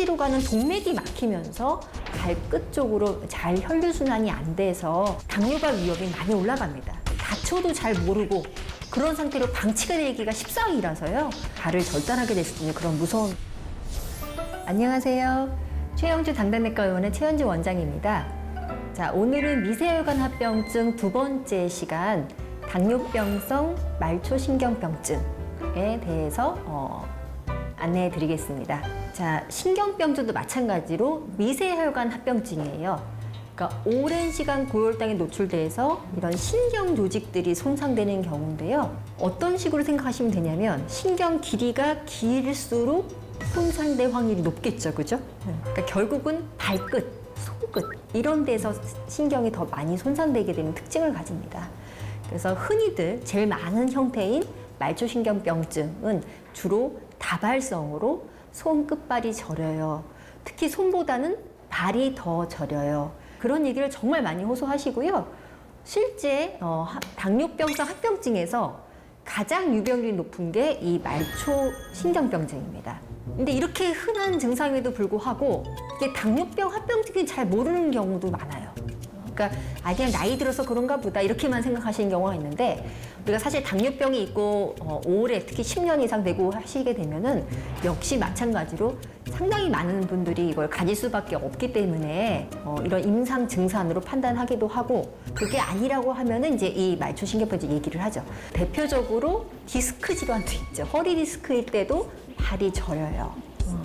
허지로 가는 동맥이 막히면서 발끝 쪽으로 잘 혈류순환이 안 돼서 당뇨발 위험이 많이 올라갑니다. 다쳐도 잘 모르고 그런 상태로 방치가 되기가 십상이라서요. 발을 절단하게 될 수 있는 그런 무서운. 안녕하세요. 최영주 당당내과 의원의 최현주 원장입니다. 자, 오늘은 미세혈관 합병증 두 번째 시간 당뇨병성 말초신경병증에 대해서 어, 안내해 드리겠습니다. 자, 신경병증도 마찬가지로 미세혈관 합병증이에요. 그러니까 오랜 시간 고혈당에 노출돼서 이런 신경 조직들이 손상되는 경우인데요. 어떤 식으로 생각하시면 되냐면 신경 길이가 길수록 손상될 확률이 높겠죠, 그죠? 네. 그러니까 결국은 발끝, 손끝 이런 데서 신경이 더 많이 손상되게 되는 특징을 가집니다. 그래서 흔히들 제일 많은 형태인 말초신경병증은 주로 다발성으로 손 끝발이 저려요. 특히 손보다는 발이 더 저려요. 그런 얘기를 정말 많이 호소하시고요. 실제 어, 하- 당뇨병성 합병증에서 가장 유병률이 높은 게 이 말초 신경병증입니다. 근데 이렇게 흔한 증상에도 불구하고 이게 당뇨병 합병증이 잘 모르는 경우도 많아요. 그러니까 아 그냥 나이 들어서 그런가 보다 이렇게만 생각하시는 경우가 있는데 우리가 사실 당뇨병이 있고 어, 오래 특히 10년 이상 되고 하시게 되면은 역시 마찬가지로 상당히 많은 분들이 이걸 가질 수밖에 없기 때문에 어, 이런 임상 증상으로 판단하기도 하고 그게 아니라고 하면은 이제 이 말초 신경병증 얘기를 하죠. 대표적으로 디스크 질환도 있죠. 허리 디스크일 때도 발이 저려요. 어.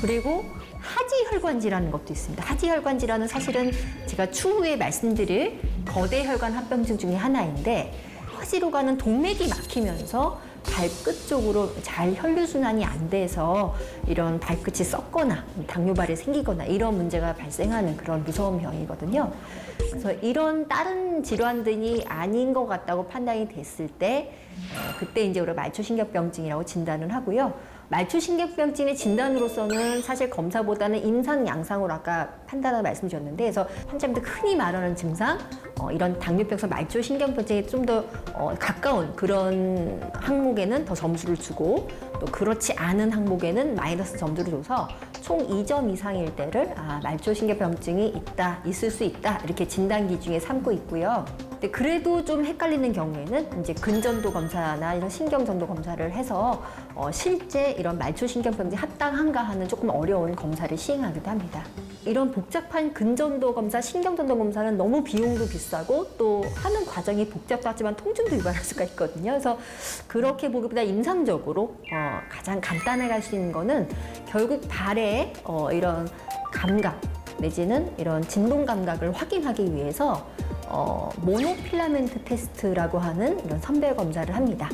그리고 하지혈관 질환인 것도 있습니다. 하지혈관 질환은 사실은 제가 추후에 말씀드릴 거대 혈관 합병증 중에 하나인데 허지로 가는 동맥이 막히면서 발끝 쪽으로 잘 혈류순환이 안 돼서 이런 발끝이 썩거나 당뇨발이 생기거나 이런 문제가 발생하는 그런 무서운 병이거든요. 그래서 이런 다른 질환들이 아닌 것 같다고 판단이 됐을 때 어, 그때 이제 우리가 말초신경병증이라고 진단을 하고요. 말초신경병증의 진단으로서는 사실 검사보다는 임상 양상으로 아까 판단을 말씀드렸는데 그래서 환자분들 흔히 말하는 증상 어, 이런 당뇨병성 말초신경병증에 좀 더 어, 가까운 그런 항목에는 더 점수를 주고 또 그렇지 않은 항목에는 마이너스 점수를 줘서 총 2점 이상일 때를 아, 말초신경병증이 있다 있을 수 있다 이렇게 진단 기준에 삼고 있고요. 근데 그래도 좀 헷갈리는 경우에는 이제 근전도 검사나 이런 신경전도 검사를 해서 어, 실제 이런 말초신경병증 합당한가 하는 조금 어려운 검사를 시행하기도 합니다. 이런 복잡한 근전도 검사, 신경전도 검사는 너무 비용도 비싸고 또 하는 과정이 복잡하지만 통증도 유발할 수가 있거든요. 그래서 그렇게 보기보다 임상적으로 어, 가장 간단하게 할 수 있는 거는 결국 발에 어, 이런 감각 내지는 이런 진동 감각을 확인하기 위해서 어, 모노필라멘트 테스트라고 하는 이런 선별 검사를 합니다.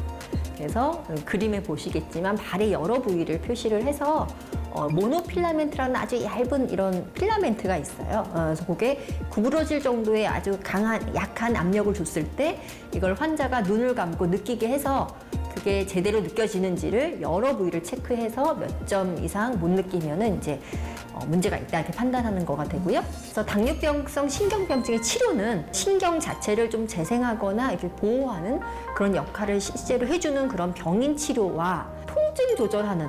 그래서 그림에 보시겠지만 발의 여러 부위를 표시를 해서 어, 모노필라멘트라는 아주 얇은 이런 필라멘트가 있어요. 어, 그래서 그게 구부러질 정도의 아주 강한 약한 압력을 줬을 때 이걸 환자가 눈을 감고 느끼게 해서 그게 제대로 느껴지는지를 여러 부위를 체크해서 몇 점 이상 못 느끼면은 이제 어, 문제가 있다 이렇게 판단하는 거가 되고요. 그래서 당뇨병성 신경병증의 치료는 신경 자체를 좀 재생하거나 이렇게 보호하는 그런 역할을 실제로 해주는 그런 병인 치료와 통증 조절하는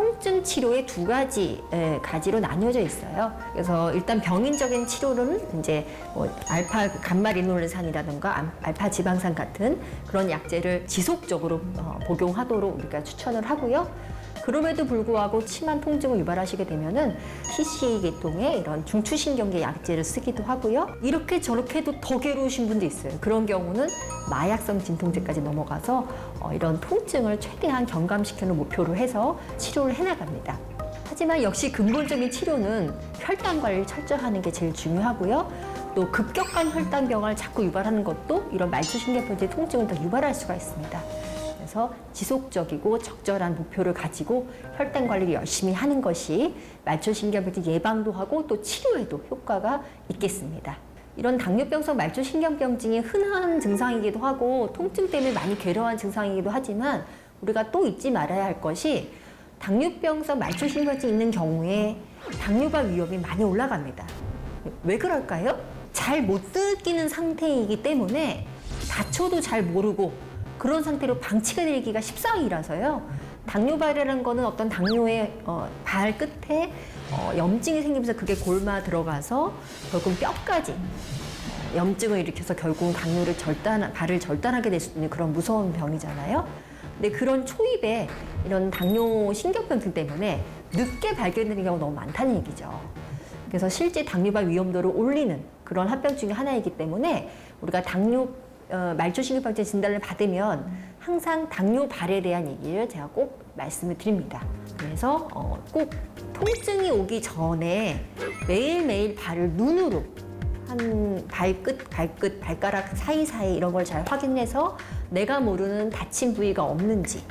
통증 치료의 두 가지 예, 가지로 나뉘어져 있어요. 그래서 일단 병인적인 치료는 이제 뭐 알파 감마리놀산이라든가 암- 알파 지방산 같은 그런 약제를 지속적으로 어, 복용하도록 우리가 추천을 하고요. 그럼에도 불구하고 심한 통증을 유발하시게 되면은 TC 계통의 이런 중추신경계 약제를 쓰기도 하고요. 이렇게 저렇게 해도 더 괴로우신 분도 있어요. 그런 경우는 마약성 진통제까지 넘어가서 어, 이런 통증을 최대한 경감시키는 목표로 해서 치료를 해나갑니다. 하지만 역시 근본적인 치료는 혈당 관리를 철저히 하는 게 제일 중요하고요. 또 급격한 혈당병을 자꾸 유발하는 것도 이런 말초신경병의 통증을 더 유발할 수가 있습니다. 그래서 지속적이고 적절한 목표를 가지고 혈당 관리를 열심히 하는 것이 말초신경병 예방도 하고 또 치료에도 효과가 있겠습니다. 이런 당뇨병성 말초신경병증이 흔한 증상이기도 하고 통증 때문에 많이 괴로워한 증상이기도 하지만 우리가 또 잊지 말아야 할 것이 당뇨병성 말초신경증이 있는 경우에 당뇨발 위험이 많이 올라갑니다. 왜 그럴까요? 잘 못 느끼는 상태이기 때문에 다쳐도 잘 모르고 그런 상태로 방치가 되기가 십상이라서요. 당뇨발이라는 거는 어떤 당뇨의 어, 발 끝에 어, 염증이 생기면서 그게 골마 들어가서 결국 뼈까지 염증을 일으켜서 결국 당뇨를 절단, 발을 절단하게 될 수 있는 그런 무서운 병이잖아요. 근데 그런 초입에 이런 당뇨 신경병증 때문에 늦게 발견되는 경우가 너무 많다는 얘기죠. 그래서 실제 당뇨발 위험도를 올리는 그런 합병 중에 하나이기 때문에 우리가 당뇨 어, 말초신경병증 진단을 받으면 항상 당뇨 발에 대한 얘기를 제가 꼭 말씀을 드립니다. 그래서 어, 꼭 통증이 오기 전에 매일매일 발을 눈으로 한 발끝, 발끝, 발가락 사이사이 이런 걸 잘 확인해서 내가 모르는 다친 부위가 없는지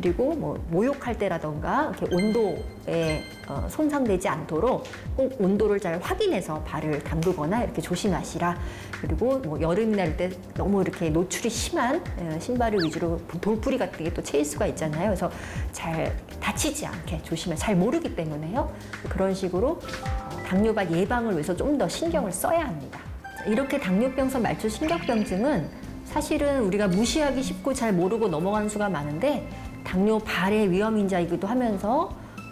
그리고 뭐 모욕할 때라던가 이렇게 온도에 어, 손상되지 않도록 꼭 온도를 잘 확인해서 발을 담그거나 이렇게 조심하시라. 그리고 뭐 여름이 날때 너무 이렇게 노출이 심한 어, 신발을 위주로 돌뿌리 같은 게 또 채일 수가 있잖아요. 그래서 잘 다치지 않게 조심해. 잘 모르기 때문에요. 그런 식으로 어, 당뇨발 예방을 위해서 좀 더 신경을 써야 합니다. 자, 이렇게 당뇨병성 말초 신경병증은 사실은 우리가 무시하기 쉽고 잘 모르고 넘어가는 수가 많은데 당뇨 발의 위험 인자이기도 하면서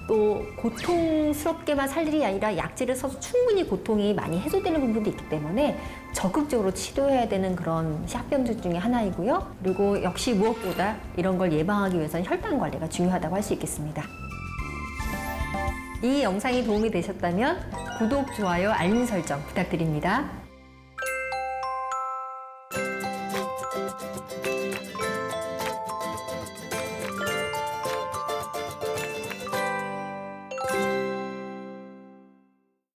또 고통스럽게만 살 일이 아니라 약제를 써서 충분히 고통이 많이 해소되는 부분도 있기 때문에 적극적으로 치료해야 되는 그런 합병증 중에 하나이고요. 그리고 역시 무엇보다 이런 걸 예방하기 위해서는 혈당 관리가 중요하다고 할 수 있겠습니다. 이 영상이 도움이 되셨다면 구독, 좋아요, 알림 설정 부탁드립니다.